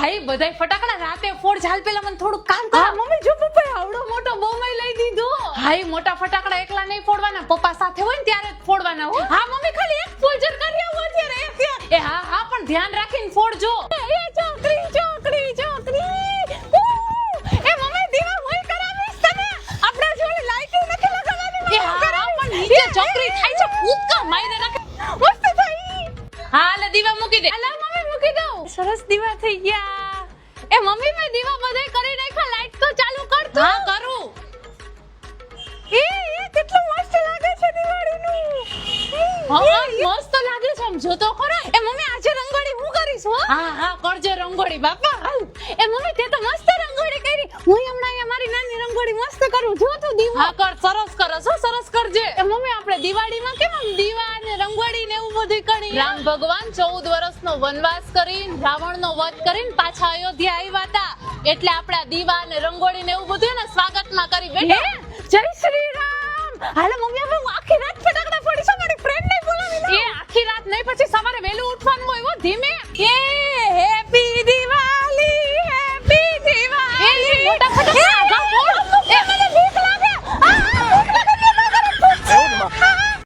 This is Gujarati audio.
ભાઈ બધાય ફટાકડા રાતે ફોડ ચાલ પેલા મને થોડું કામ કર મમ્મી જો પપ્પા આવડો મોટો બોમાઈ લઈ દીધો હાય મોટા ફટાકડા એકલા નહીં ફોડવાના. પપ્પા સાથે હોય ને ત્યારે જ ફોડવાના હો. હા મમ્મી ખાલી એક ફોલ્જર કરી આવો અત્યારે એક. એ હા હા પણ ધ્યાન રાખીને ફોડજો. એ ચોકડી ચોકડી ચોકડી! એ મમ્મી દીવા હોય કરાવીશ તને. આપણા જોડે લાઈટ નથી લગાવવાની એ હા પણ નીચે ચોકડી થાય છે કૂદકા મારી રાખે. મસ્ત થઈ હા લે દીવા મૂકી દે. અલા મમ્મી મૂકી દઉં? સરસ દીવા થઈ ગયા. એ મમ્મી મેં દીવા બધાય કરી નાખ્યા. લાઈટ તો ચાલુ કર તું. હા કરું. એ એ કેટલું મસ્ત લાગે છે દિવાળીનું. હા હા, મસ્ત લાગે છે આમ. જો તો ખરા. એ મમ્મી આજે રંગોળી હું કરીશ હો? હા હા કરજે રંગોળી બાપા. હાલ. એ મમ્મી તે તો મસ્ત રંગોળી કરી. હું હમણાં અહીંયા મારી નાની રંગોળી મસ્ત કરું. જો તું દીવા. હા કર દિવાળીમાં કેમ આમ દીવા અને રંગોળી ને એવું બધું કરી? રામ ભગવાન ચૌદ વર્ષનો વનવાસ કરીને રાવણનો વધ કરીને પાછા અયોધ્યા આવ્યા હતા. એટલે આપણા દીવા ને રંગોળી ને એવું બધું ને સ્વાગતમાં કરી બેઠા. જય શ્રી રામ! હાલે મમ્મી હવે હું આખી રાત ફટાકડા ફોડીશું મારી ફ્રેન્ડ ને બોલાવી એ આખી રાત નહીં પછી સવારે વહેલું ઉઠવાનું હોય ધીમે. એ